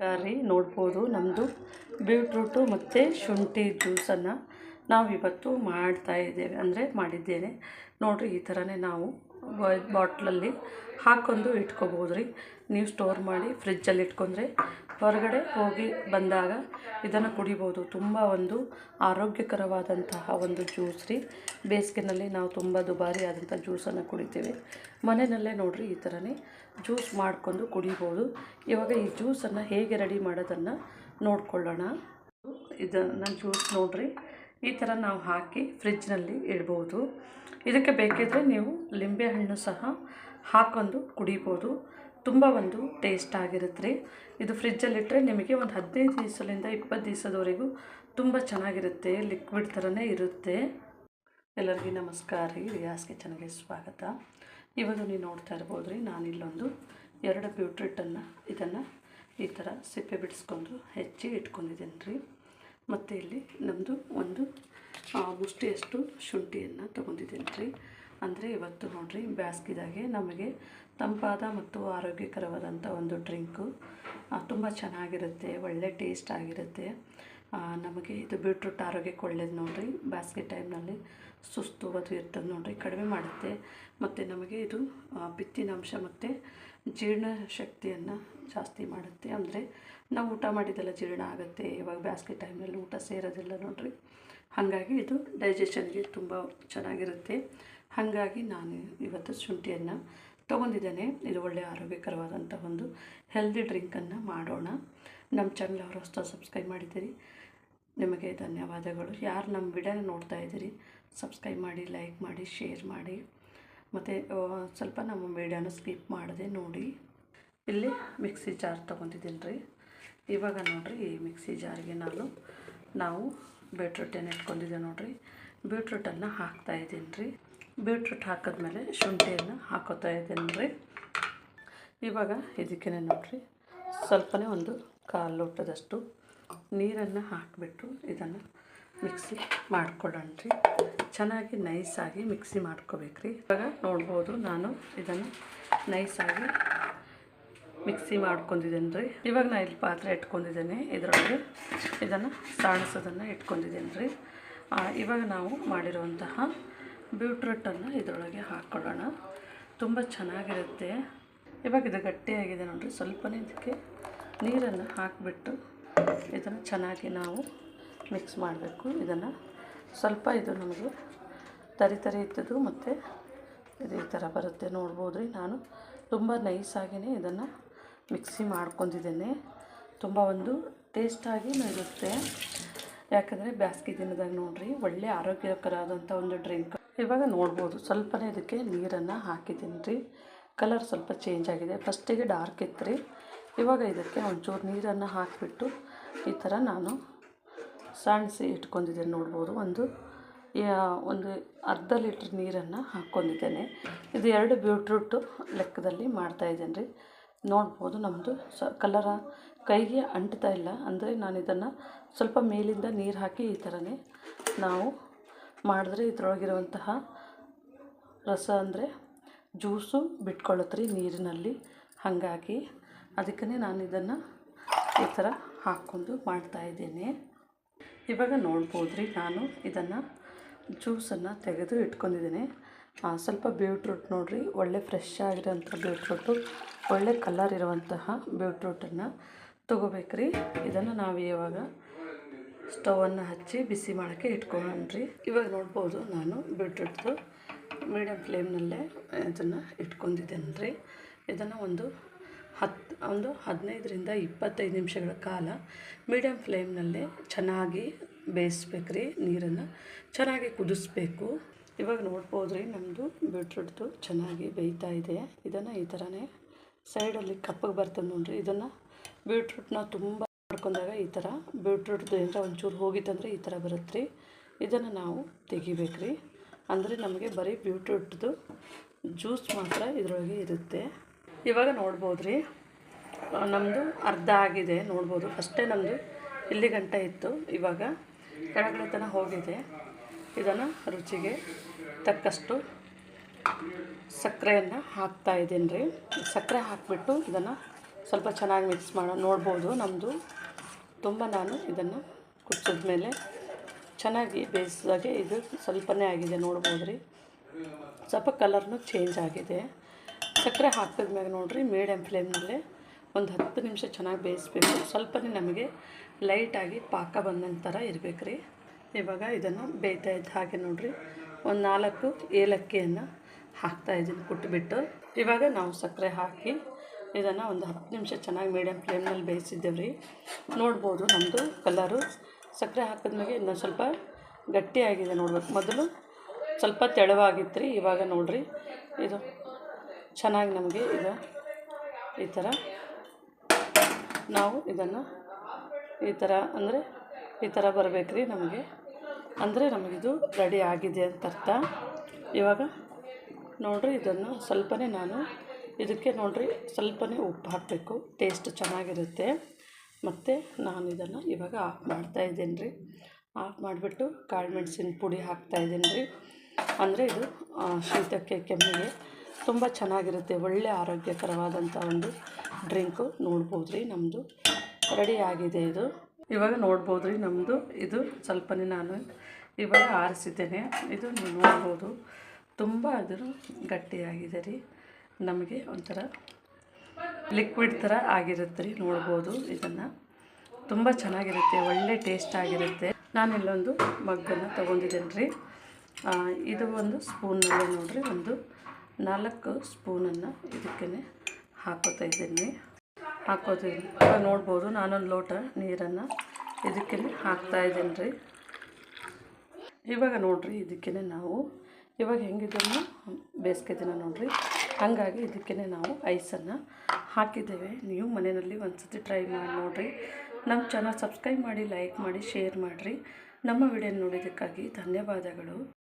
ಕರಿ ನೋಡ್ಬೋದು. ನಮ್ಮದು ಬೀಟ್ರೂಟು ಮತ್ತು ಶುಂಠಿ ಜ್ಯೂಸನ್ನು ನಾವಿವತ್ತು ಮಾಡ್ತಾ ಇದ್ದೇವೆ, ಅಂದರೆ ಮಾಡಿದ್ದೇನೆ ನೋಡಿರಿ ಈ ಥರನೇ ನಾವು ಬಾಟ್ಲಲ್ಲಿ ಹಾಕ್ಕೊಂಡು ಇಟ್ಕೋಬೋದು ರೀ. ನೀವು ಸ್ಟೋರ್ ಮಾಡಿ ಫ್ರಿಜ್ಜಲ್ಲಿ ಇಟ್ಕೊಂಡ್ರೆ ಹೊರಗಡೆ ಹೋಗಿ ಬಂದಾಗ ಇದನ್ನು ಕುಡಿಬೋದು. ತುಂಬ ಒಂದು ಆರೋಗ್ಯಕರವಾದಂತಹ ಒಂದು ಜ್ಯೂಸ್ ರೀ. ಬೇಸಿಗೆನಲ್ಲಿ ನಾವು ತುಂಬ ದುಬಾರಿ ಆದಂಥ ಜ್ಯೂಸನ್ನು ಕುಡಿತೀವಿ. ಮನೆಯಲ್ಲೇ ನೋಡಿರಿ ಈ ಥರನೇ ಜ್ಯೂಸ್ ಮಾಡಿಕೊಂಡು ಕುಡಿಬೋದು. ಇವಾಗ ಈ ಜ್ಯೂಸನ್ನು ಹೇಗೆ ರೆಡಿ ಮಾಡೋದನ್ನು ನೋಡ್ಕೊಳ್ಳೋಣ. ಇದನ್ನು ಜ್ಯೂಸ್ ನೋಡಿರಿ. ಈ ಥರ ನಾವು ಹಾಕಿ ಫ್ರಿಜ್ನಲ್ಲಿ ಇಡ್ಬೋದು. ಇದಕ್ಕೆ ಬೇಕಿದ್ದರೆ ನೀವು ಲಿಂಬೆಹಣ್ಣು ಸಹ ಹಾಕೊಂಡು ಕುಡಿಬೋದು. ತುಂಬ ಒಂದು ಟೇಸ್ಟ್ ಆಗಿರುತ್ತೆ. ರೀ ಇದು ಫ್ರಿಜ್ಜಲ್ಲಿಟ್ಟರೆ ನಿಮಗೆ ಒಂದು ಹದಿನೈದು ದಿವಸದಿಂದ ಇಪ್ಪತ್ತು ದಿವಸದವರೆಗೂ ತುಂಬ ಚೆನ್ನಾಗಿರುತ್ತೆ. ಲಿಕ್ವಿಡ್ ಥರನೇ ಇರುತ್ತೆ. ಎಲ್ಲರಿಗೂ ನಮಸ್ಕಾರ. ರೀ ರಿಯಾಸ್ ಕಿಚನ್ಗೆ ಸ್ವಾಗತ. ಇವಾಗ ನೀವು ನೋಡ್ತಾ ಇರ್ಬೋದು ರೀ, ನಾನಿಲ್ಲೊಂದು ಎರಡು ಬ್ಯೂಟ್ರಿಟನ್ನು, ಇದನ್ನು ಈ ಥರ ಸಿಪ್ಪೆ ಬಿಡಿಸ್ಕೊಂಡು ಹೆಚ್ಚಿ ಇಟ್ಕೊಂಡಿದ್ದೀನಿ ರೀ. ಮತ್ತು ಇಲ್ಲಿ ನಮ್ಮದು ಒಂದು ಮುಷ್ಟಿಯಷ್ಟು ಶುಂಠಿಯನ್ನು ತೊಗೊಂಡಿದ್ದೀನಿ ರೀ. ಅಂದರೆ ಇವತ್ತು ನೋಡಿರಿ, ಬ್ಯಾಸ್ಗಿದಾಗೆ ನಮಗೆ ತಂಪಾದ ಮತ್ತು ಆರೋಗ್ಯಕರವಾದಂಥ ಒಂದು ಡ್ರಿಂಕು ತುಂಬ ಚೆನ್ನಾಗಿರುತ್ತೆ, ಒಳ್ಳೆ ಟೇಸ್ಟ್ ಆಗಿರುತ್ತೆ. ನಮಗೆ ಇದು ಬೀಟ್ರೂಟ್ ಆರೋಗ್ಯಕ್ಕೆ ಒಳ್ಳೇದು ನೋಡಿರಿ. ಬ್ಯಾಸ್ಗೆ ಟೈಮ್ನಲ್ಲಿ ಸುಸ್ತು ಅದು ಇರ್ತದೆ ನೋಡಿರಿ, ಕಡಿಮೆ ಮಾಡುತ್ತೆ. ಮತ್ತು ನಮಗೆ ಇದು ಬಿತ್ತಿನಾಂಶ ಮತ್ತು ಜೀರ್ಣ ಶಕ್ತಿಯನ್ನು ಜಾಸ್ತಿ ಮಾಡುತ್ತೆ. ಅಂದರೆ ನಾವು ಊಟ ಮಾಡಿದ್ದೆಲ್ಲ ಜೀರ್ಣ ಆಗುತ್ತೆ. ಇವಾಗ ಬ್ಯಾಸ್ಗೆ ಟೈಮ್ನಲ್ಲಿ ಊಟ ಸೇರೋದಿಲ್ಲ ನೋಡಿರಿ. ಹಾಗಾಗಿ ಇದು ಡೈಜೆಷನ್ಗೆ ತುಂಬ ಚೆನ್ನಾಗಿರುತ್ತೆ. ಹಾಗಾಗಿ ನಾನು ಇವತ್ತು ಶುಂಠಿಯನ್ನು ತೊಗೊಂಡಿದ್ದೇನೆ. ಇದು ಒಳ್ಳೆಯ ಆರೋಗ್ಯಕರವಾದಂಥ ಒಂದು ಹೆಲ್ದಿ ಡ್ರಿಂಕನ್ನು ಮಾಡೋಣ. ನಮ್ಮ ಚಾನಲ್ ಅವರು ಹೊಸ ಸಬ್ಸ್ಕ್ರೈಬ್ ಮಾಡಿದ್ದೀರಿ. ನಿಮಗೆ ಧನ್ಯವಾದಗಳು. ಯಾರು ನಮ್ಮ ವಿಡಿಯೋನ ನೋಡ್ತಾ ಇದ್ದೀರಿ ಸಬ್ಸ್ಕ್ರೈಬ್ ಮಾಡಿ ಲೈಕ್ ಮಾಡಿ ಶೇರ್ ಮಾಡಿ. ಮತ್ತು ಸ್ವಲ್ಪ ನಮ್ಮ ವಿಡಿಯೋನ ಸ್ಕಿಪ್ ಮಾಡದೆ ನೋಡಿ. ಇಲ್ಲಿ ಮಿಕ್ಸಿ ಜಾರ್ ತೊಗೊತಿದ್ದೀನಿ ರೀ ಇವಾಗ ನೋಡಿರಿ, ಈ ಮಿಕ್ಸಿ ಜಾರಿಗೆ ನಾನು, ನಾವು ಬೀಟ್ರೂಟನ್ನು ಇಟ್ಕೊಂಡಿದ್ದೆ ನೋಡಿರಿ. ಬೀಟ್ರೂಟನ್ನು ಹಾಕ್ತಾ ಇದ್ದೀನಿ ರೀ ಬೀಟ್ರೂಟ್ ಹಾಕಿದ್ಮೇಲೆ ಶುಂಠಿಯನ್ನು ಹಾಕೋತಾ ಇದ್ದೀನಿ ರೀ ಇವಾಗ ಇದಕ್ಕೆ ನೋಡಿರಿ, ಸ್ವಲ್ಪನೇ ಒಂದು ಕಾಲು ಲೋಟದಷ್ಟು ನೀರನ್ನು ಹಾಕಿಬಿಟ್ಟು ಇದನ್ನು ಮಿಕ್ಸಿ ಮಾಡ್ಕೊಳ್ಳೋಣ ರೀ ಚೆನ್ನಾಗಿ ನೈಸಾಗಿ ಮಿಕ್ಸಿ ಮಾಡ್ಕೋಬೇಕ್ರಿ. ಇವಾಗ ನೋಡ್ಬೋದು ನಾನು ಇದನ್ನು ನೈಸಾಗಿ ಮಿಕ್ಸಿ ಮಾಡ್ಕೊಂಡಿದ್ದೀನಿ ರೀ ಇವಾಗ ನಾನು ಇಲ್ಲಿ ಪಾತ್ರೆ ಇಟ್ಕೊಂಡಿದ್ದೇನೆ. ಇದರೊಳಗೆ ಇದನ್ನು ಸಾಣಿಸೋದನ್ನು ಇಟ್ಕೊಂಡಿದ್ದೀನಿ ರೀ ಇವಾಗ ನಾವು ಮಾಡಿರುವಂತಹ ಬೀಟ್ರೂಟನ್ನು ಇದರೊಳಗೆ ಹಾಕ್ಕೊಳ್ಳೋಣ ತುಂಬ ಚೆನ್ನಾಗಿರುತ್ತೆ. ಇವಾಗ ಇದು ಗಟ್ಟಿಯಾಗಿದೆ ನೋಡಿರಿ. ಸ್ವಲ್ಪನೇ ಇದಕ್ಕೆ ನೀರನ್ನು ಹಾಕಿಬಿಟ್ಟು ಇದನ್ನು ಚೆನ್ನಾಗಿ ನಾವು ಮಿಕ್ಸ್ ಮಾಡಬೇಕು ಇದನ್ನು. ಸ್ವಲ್ಪ ಇದು ನಮಗೆ ತರಿ ತರಿ ಇದ್ದದ್ದು ಮತ್ತು ಇದು ಈ ಥರ ಬರುತ್ತೆ. ನೋಡ್ಬೋದು ರೀ ನಾನು. ತುಂಬ ನೈಸಾಗಿಯೇ ಇದನ್ನು ಮಿಕ್ಸಿ ಮಾಡ್ಕೊಂಡಿದ್ದೇನೆ. ತುಂಬ ಒಂದು ಟೇಸ್ಟಾಗಿ ಇರುತ್ತೆ ಯಾಕಂದರೆ ಬ್ಯಾಸ್ಗೆ ದಿನದಾಗ ನೋಡ್ರಿ, ಒಳ್ಳೆ ಆರೋಗ್ಯಕರವಾದಂಥ ಒಂದು ಡ್ರಿಂಕ್. ಇವಾಗ ನೋಡ್ಬೋದು, ಸ್ವಲ್ಪನೇ ಇದಕ್ಕೆ ನೀರನ್ನು ಹಾಕಿದ್ದೀನಿ ರೀ. ಕಲರ್ ಸ್ವಲ್ಪ ಚೇಂಜ್ ಆಗಿದೆ. ಫಸ್ಟಿಗೆ ಡಾರ್ಕ್ ಇತ್ತು ರೀ. ಇವಾಗ ಇದಕ್ಕೆ ಒಂಚೂರು ನೀರನ್ನು ಹಾಕಿಬಿಟ್ಟು ಈ ಥರ ನಾನು ಸಾಣಿಸಿ ಇಟ್ಕೊಂಡಿದ್ದೇನೆ, ನೋಡ್ಬೋದು. ಒಂದು ಒಂದು ಅರ್ಧ ಲೀಟ್ರ್ ನೀರನ್ನು ಹಾಕ್ಕೊಂಡಿದ್ದೇನೆ. ಇದು ಎರಡು ಬೀಟ್ರೂಟು ಲೆಕ್ಕದಲ್ಲಿ ಮಾಡ್ತಾಯಿದ್ದೇನೆ ರೀ. ನೋಡ್ಬೋದು ನಮ್ಮದು ಸ, ಕಲರ ಕೈಗೆ ಅಂಟ್ತಾ ಇಲ್ಲ. ಅಂದರೆ ನಾನು ಇದನ್ನು ಸ್ವಲ್ಪ ಮೇಲಿಂದ ನೀರು ಹಾಕಿ ಈ ಥರನೇ ನಾವು ಮಾಡಿದ್ರೆ ಇದರೊಳಗಿರುವಂತಹ ರಸ ಅಂದರೆ ಜ್ಯೂಸು ಬಿಟ್ಕೊಳ್ಳುತ್ತೆ ರೀ ನೀರಿನಲ್ಲಿ. ಹಾಗಾಗಿ ಅದಕ್ಕೇ ನಾನು ಇದನ್ನು ಈ ಥರ ಹಾಕ್ಕೊಂಡು ಮಾಡ್ತಾಯಿದ್ದೇನೆ ಇವಾಗ ನೋಡ್ಬೋದು ರೀ ನಾನು ಇದನ್ನು ಜ್ಯೂಸನ್ನು ತೆಗೆದು ಇಟ್ಕೊಂಡಿದ್ದೀನಿ. ಸ್ವಲ್ಪ ಬೀಟ್ರೂಟ್ ನೋಡಿರಿ, ಒಳ್ಳೆ ಫ್ರೆಶ್ ಆಗಿರೋಂಥ ಬೀಟ್ರೂಟು ಒಳ್ಳೆ ಕಲರ್ ಇರುವಂತಹ ಬೀಟ್ರೂಟನ್ನು ತೊಗೋಬೇಕ್ರಿ. ಇದನ್ನು ನಾವು ಇವಾಗ ಸ್ಟವನ್ನು ಹಚ್ಚಿ ಬಿಸಿ ಮಾಡೋಕ್ಕೆ ಇಟ್ಕೊಂಡ್ರಿ. ಇವಾಗ ನೋಡ್ಬೋದು ನಾನು ಬೀಟ್ರೂಟ್ದು ಮೀಡಿಯಮ್ ಫ್ಲೇಮ್ನಲ್ಲೇ ಇದನ್ನು ಇಟ್ಕೊಂಡಿದ್ದೇನೆ ರೀ ಇದನ್ನು ಒಂದು ಹತ್ತು ಒಂದು ಹದಿನೈದರಿಂದ ಇಪ್ಪತ್ತೈದು ನಿಮಿಷಗಳ ಕಾಲ ಮೀಡಿಯಮ್ ಫ್ಲೇಮ್ನಲ್ಲೇ ಚೆನ್ನಾಗಿ ಬೇಯಿಸ್ಬೇಕು ರೀ ನೀರನ್ನು. ಚೆನ್ನಾಗಿ ಕುದಿಸ್ಬೇಕು. ಇವಾಗ ನೋಡ್ಬೋದು ರೀ ನಮ್ಮದು ಬೀಟ್ರೂಟ್ದು ಚೆನ್ನಾಗಿ ಬೇಯ್ತಾ ಇದೆ. ಇದನ್ನು ಈ ಥರನೇ ಸೈಡಲ್ಲಿ ಕಪ್ಪಗೆ ಬರ್ತದೆ ನೋಡ್ರಿ. ಇದನ್ನು ಬೀಟ್ರೂಟ್ನ ತುಂಬ ಮಾಡ್ಕೊಂಡಾಗ ಈ ಥರ ಬೀಟ್ರೂಟ್ದು ಏನಾರ ಒಂಚೂರು ಹೋಗಿತ್ತಂದರೆ ಈ ಥರ ಬರುತ್ತೆ ರೀ ಇದನ್ನು ನಾವು ತೆಗಿಬೇಕು ರೀ ಅಂದರೆ ನಮಗೆ ಬರೀ ಬೀಟ್ರೂಟ್ದು ಜ್ಯೂಸ್ ಮಾತ್ರ ಇದರೊಳಗೆ ಇರುತ್ತೆ. ಇವಾಗ ನೋಡ್ಬೋದು ರೀ ನಮ್ಮದು ಅರ್ಧ ಆಗಿದೆ, ನೋಡ್ಬೋದು. ಫಸ್ಟೇ ನಮ್ಮದು ಇಲ್ಲಿ ಗಂಟ ಇತ್ತು, ಇವಾಗ ಕೆಳಗಡೆ ತನಕ ಹೋಗಿದೆ. ಇದನ್ನು ರುಚಿಗೆ ತಕ್ಕಷ್ಟು ಸಕ್ಕರೆಯನ್ನು ಹಾಕ್ತಾ ಇದ್ದೀನಿ ರೀ ಸಕ್ಕರೆ ಹಾಕಿಬಿಟ್ಟು ಇದನ್ನು ಸ್ವಲ್ಪ ಚೆನ್ನಾಗಿ ಮಿಕ್ಸ್ ಮಾಡೋ, ನೋಡ್ಬೋದು. ನಮ್ಮದು ತುಂಬ ನಾನು ಇದನ್ನು ಕುಚ್ಚಿದ ಮೇಲೆ ಚೆನ್ನಾಗಿ ಬೇಯಿಸಿದಾಗೆ ಇದು ಸ್ವಲ್ಪನೇ ಆಗಿದೆ ನೋಡ್ಬೋದು ರೀ ಸ್ವಲ್ಪ ಕಲರ್ನು ಚೇಂಜ್ ಆಗಿದೆ. ಸಕ್ಕರೆ ಹಾಕಿದ್ಮ್ಯಾಗ ನೋಡಿರಿ ಮೀಡಿಯಮ್ ಫ್ಲೇಮ್ನಲ್ಲಿ ಒಂದು ಹತ್ತು ನಿಮಿಷ ಚೆನ್ನಾಗಿ ಬೇಯಿಸ್ಬೇಕು. ಸ್ವಲ್ಪನೇ ನಮಗೆ ಲೈಟಾಗಿ ಪಾಕ ಬಂದ ಥರ ಇರಬೇಕು ರೀ ಇವಾಗ ಇದನ್ನು ಬೇಯ್ತಾ ಇದ್ದ ಹಾಗೆ ನೋಡಿರಿ. ಒಂದು ನಾಲ್ಕು ಏಲಕ್ಕಿಯನ್ನು ಹಾಕ್ತಾ ಇದ್ದೀನಿ ಕುಟ್ಬಿಟ್ಟು. ಇವಾಗ ನಾವು ಸಕ್ಕರೆ ಹಾಕಿ ಇದನ್ನು ಒಂದು ಹತ್ತು ನಿಮಿಷ ಚೆನ್ನಾಗಿ ಮೀಡಿಯಮ್ ಫ್ಲೇಮ್ನಲ್ಲಿ ಬೇಯಿಸಿದ್ದೇವೆ ರೀ ನೋಡ್ಬೋದು ನಮ್ಮದು ಕಲರು ಸಕ್ಕರೆ ಹಾಕಿದ್ಮೇಲೆ ಇನ್ನೊಂದು ಸ್ವಲ್ಪ ಗಟ್ಟಿಯಾಗಿದೆ ನೋಡ್ಬೇಕು. ಮೊದಲು ಸ್ವಲ್ಪ ತೆಳುವಾಗಿತ್ತು ರೀ ಇವಾಗ ನೋಡಿರಿ. ಇದು ಚೆನ್ನಾಗಿ ನಮಗೆ ಇದು, ಈ ಥರ ನಾವು ಇದನ್ನು ಈ ಥರ ಅಂದರೆ ಈ ಥರ ಬರಬೇಕು ರೀ ನಮಗೆ. ಅಂದರೆ ನಮಗಿದು ರೆಡಿ ಆಗಿದೆ ಅಂತ ಅರ್ಥ. ಇವಾಗ ನೋಡಿರಿ ಇದನ್ನು ಸ್ವಲ್ಪನೇ ನಾನು ಇದಕ್ಕೆ ನೋಡಿರಿ ಸ್ವಲ್ಪನೇ ಉಪ್ಪು ಹಾಕಬೇಕು. ಟೇಸ್ಟ್ ಚೆನ್ನಾಗಿರುತ್ತೆ. ಮತ್ತು ನಾನು ಇದನ್ನು ಇವಾಗ ಆಫ್ ಮಾಡ್ತಾಯಿದ್ದೀನಿ ರೀ. ಆಫ್ ಮಾಡಿಬಿಟ್ಟು ಕಾಳು ಮೆಣಸಿನ ಪುಡಿ ಹಾಕ್ತಾಯಿದ್ದೀನಿ ರೀ. ಅಂದರೆ ಇದು ಶೀತಕ್ಕೆ ಕೆಮ್ಮಿಗೆ ತುಂಬ ಚೆನ್ನಾಗಿರುತ್ತೆ, ಒಳ್ಳೆ ಆರೋಗ್ಯಕರವಾದಂಥ ಒಂದು ಡ್ರಿಂಕು ನೋಡ್ಬೋದು ರೀ ನಮ್ಮದು ರೆಡಿ ಆಗಿದೆ ಇದು. ಇವಾಗ ನೋಡ್ಬೋದು ರೀ ನಮ್ಮದು ಇದು ಸ್ವಲ್ಪನೇ ನಾನು ಇವಾಗ ಆರಿಸಿದ್ದೇನೆ. ಇದು ನೀವು ನೋಡ್ಬೋದು. ತುಂಬ ಅದು ಗಟ್ಟಿಯಾಗಿದೆ ರೀ. ನಮಗೆ ಒಂಥರ ಲಿಕ್ವಿಡ್ ಥರ ಆಗಿರುತ್ತೆ ರೀ ನೋಡ್ಬೋದು ಇದನ್ನು. ತುಂಬ ಚೆನ್ನಾಗಿರುತ್ತೆ, ಒಳ್ಳೆ ಟೇಸ್ಟ್ ಆಗಿರುತ್ತೆ. ನಾನು ಇಲ್ಲೊಂದು ಮಗ್ಗನ್ನು ತೊಗೊಂಡಿದ್ದೇನೆ ರೀ. ಇದು ಒಂದು ಸ್ಪೂನಲ್ಲಿ ನೋಡಿರಿ, ಒಂದು ನಾಲ್ಕು ಸ್ಪೂನನ್ನು ಇದಕ್ಕೇ ಹಾಕೋತಾ ಇದ್ದೀನಿ. ಇವಾಗ ನೋಡ್ಬೋದು ನಾನೊಂದು ಲೋಟ ನೀರನ್ನು ಇದಕ್ಕೇ ಹಾಕ್ತಾ ಇದ್ದೀನಿ ರೀ. ಇವಾಗ ನೋಡಿರಿ ಇದಕ್ಕೇ ನಾವು ಇವಾಗ ಹೆಂಗಿದ್ರು ದಿನ ನೋಡಿರಿ. ಹಾಗಾಗಿ ಇದಕ್ಕೇ ನಾವು ಐಸನ್ನು ಹಾಕಿದ್ದೇವೆ. ನೀವು ಮನೆಯಲ್ಲಿ ಒಂದು ಸತಿ ಟ್ರೈ ಮಾಡಿ ನೋಡಿರಿ. ನಮ್ಮ ಚಾನಲ್ ಸಬ್ಸ್ಕ್ರೈಬ್ ಮಾಡಿ, ಲೈಕ್ ಮಾಡಿ, ಶೇರ್ ಮಾಡಿರಿ. ನಮ್ಮ ವಿಡಿಯೋ ನೋಡಿದ್ದಕ್ಕಾಗಿ ಧನ್ಯವಾದಗಳು.